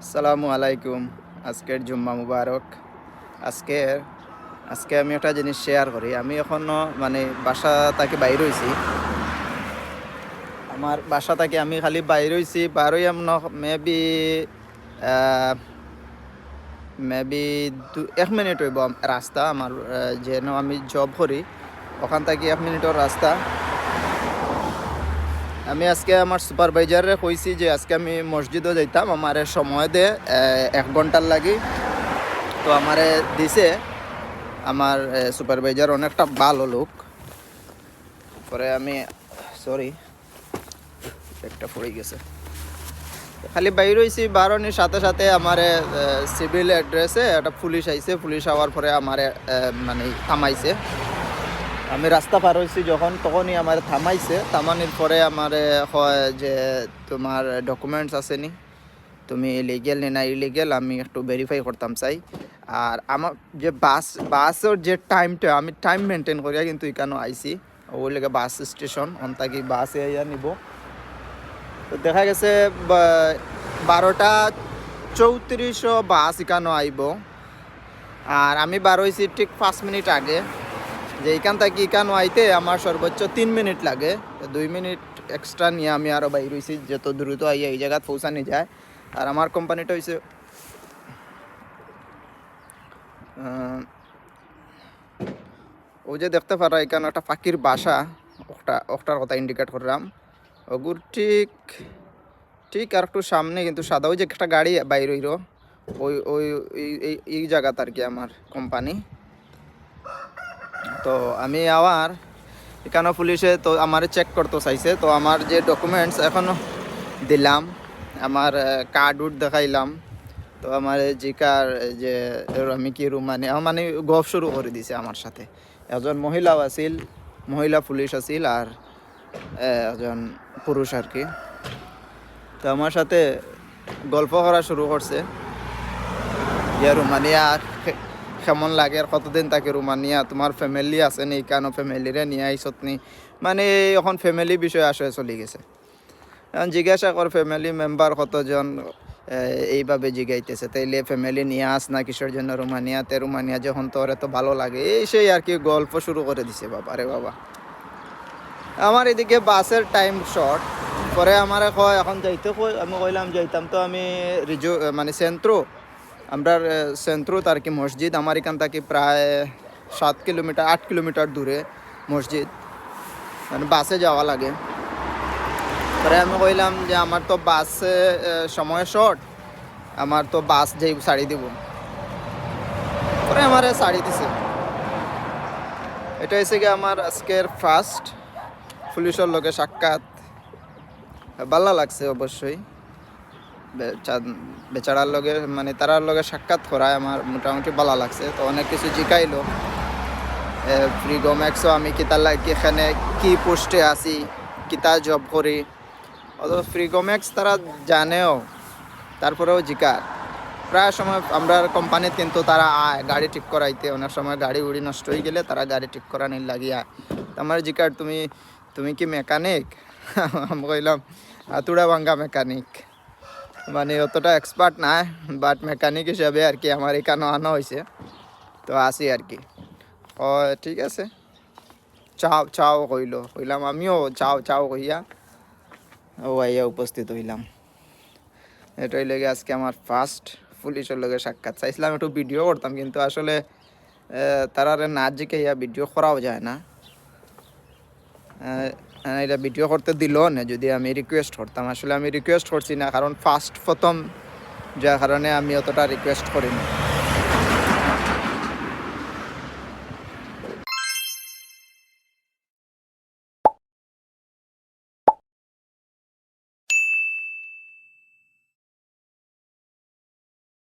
আসসালামু আলাইকুম। আজকের জুম্মা মুবারক। আজকের আজকে আমি একটা জিনিস শেয়ার করি। আমি এখনও মানে বাসা তাকে বাইর হয়েছি আমার বাসা তাকে আমি খালি বাইর হয়েছি বারোই মেবি মেবি দু, এক মিনিট হইব। আম- রাস্তা আমার যেন আমি জব করি। ওখান থেকে এক মিনিটের রাস্তা। আমি আজকে আমার সুপারভাইজারে কইছি যে আজকে আমি মসজিদও যাইতাম, আমার সময় দে এক ঘণ্টার লাগি। তো আমারে দিছে, আমার সুপারভাইজার অনেকটা ভালো লোক। পরে আমি সরি একটা পড়ে গেছে। খালি বাইর হয়েছি বারোনির সাথে সাথে আমার সিভিল অ্যাড্রেসে একটা পুলিশ আইছে, পুলিশ আওয়ার পরে আমারে মানে থামাইছে। আমি রাস্তা পার হয়েছি যখন, তখনই আমার থামাইছে। থামানির পরে আমার হয় যে তোমার ডকুমেন্টস আছে নি তুমি ইলিগেল নি না ইলিগেল আমি একটু ভেরিফাই করতাম চাই। আর আমার যে বাস, বাসের যে টাইমটা আমি টাইম মেনটেন করিয়া কিন্তু এখানে আইছি। ওই লেগে বাস স্টেশন অন্তাকি বাসে আইয়া নিব। তো দেখা গেছে বারোটা চৌত্রিশও বাস এখানে আইব। আর আমি বার হয়েছি ঠিক পাঁচ মিনিট আগে। যে এইখান থেকে এখানে আইতে আমার সর্বোচ্চ তিন মিনিট লাগে। দুই মিনিট এক্সট্রা নিয়ে আমি আরও বাইর হয়েছি যত দ্রুত আইয়া এই জায়গায় পৌঁছানি যায়। আর আমার কোম্পানিটা হয়েছে ও যে দেখতে পারা, এখানে একটা পাখির বাসা, ওটা, ওটার কথা ইন্ডিকেট করলাম। ওগুর ঠিক ঠিক আর একটু সামনে কিন্তু সাদা, ওই যে একটা গাড়ি বাইর হইল। ওই ওই এই জায়গাতে আর কি আমার কোম্পানি। তো আমি আবার এখানে পুলিশে তো আমার চেক করতে চাইছে। তো আমার যে ডকুমেন্টস এখনও দিলাম, আমার কার্ড উড দেখাইলাম। তো আমার জিকার যে আমি কি রুম মানে মানে গপ শুরু করে দিছে আমার সাথে। এজন মহিলাও আছিল, মহিলা পুলিশ আছিল আর একজন পুরুষ আর কি। তো আমার সাথে গল্প করা শুরু করছে। ইয়া রুমানিয়া আর কেমন লাগে আর কতদিন থাকে রুমানিয়া? তোমার ফ্যামিলি আছে নি? কেন ফ্যামিলিরে নিয়ে আইসত নি? মানে এখন ফ্যামিলি বিষয় আসে চলি গেছে। এখন জিজ্ঞাসা কর ফ্যামিলি মেম্বার কতজন এইভাবে জিগাইতেছে। তাইলে ফ্যামিলি নিয়ে আস না কিসের জন্য রুমানিয়াতে রুমানিয়া যখন তোর এত ভালো লাগে। এই সেই আর কি গল্প শুরু করে দিছে বাবা রে বাবা। আমার এদিকে বাসের টাইম শর্ট পরে আমার কয়, এখন যাইতে কই আমি কইলাম যাইতাম তো আমি রিজু মানে সেন্ট্রো আমরা সেন্ট্রোত আর কি মসজিদ, আমার এখান থেকে প্রায় সাত কিলোমিটার, আট কিলোমিটার দূরে মসজিদ। মানে বাসে যাওয়া লাগে। পরে আমি কইলাম যে আমার তো বাসে সময় শর্ট আমার তো বাস যেই শাড়ি দিব। পরে আমার শাড়ি দিছে। এটা হয়েছে কি আমার আজকের ফার্স্ট পুলিশের লগে সাক্ষাৎ। ভালো লাগছে অবশ্যই। বেচারার লগে মানে তারার লগে সাক্ষাৎ করায় আমার মোটামুটি ভালো লাগছে। তো অনেক কিছু জিকাইলো। ফ্রি গমেক্সও আমি কিতা লাগে এখানে কি পোস্টে আছি, কিতা জব করি। অত ফ্রি গমেক্স তারা জানেও, তারপরেও জিকার। প্রায় সময় আমরা কোম্পানিতে কিন্তু তারা আয়, গাড়ি ঠিক করাইতে। অনেক সময় গাড়ি উড়ি নষ্ট হয়ে গেলে তারা গাড়ি ঠিক করানির লাগিয়ে আয়। আমার জিকার, তুমি তুমি কি মেকানিক? আমি কইলাম আতুড়া ভাঙ্গা মেকানিক। মানে অতটা এক্সপার্ট না বাট মেকানিক হিসাবে আর কি আমার এখানে আনা হয়েছে তো আসি আর কি। ও ঠিক আছে। চাও চাও কইল। কইলাম আমিও চাও চাও কইয়া ও আইয়া উপস্থিত হইলাম। এটাই লেগে আজকে আমার ফার্স্ট পুলিশের লগে সাক্ষাৎ। চাইছিলাম একটু ভিডিও করতাম কিন্তু আসলে আহ, তারারে না জিকে ইয়া ভিডিও করাও যায় না। আহ, এটা ভিডিও করতে দিল না, যদি আমি রিকোয়েস্ট করতাম। আসলে আমি রিকোয়েস্ট করছি না, কারণ ফার্স্ট প্রথম, যার কারণে আমি অতটা রিকোয়েস্ট করিনি।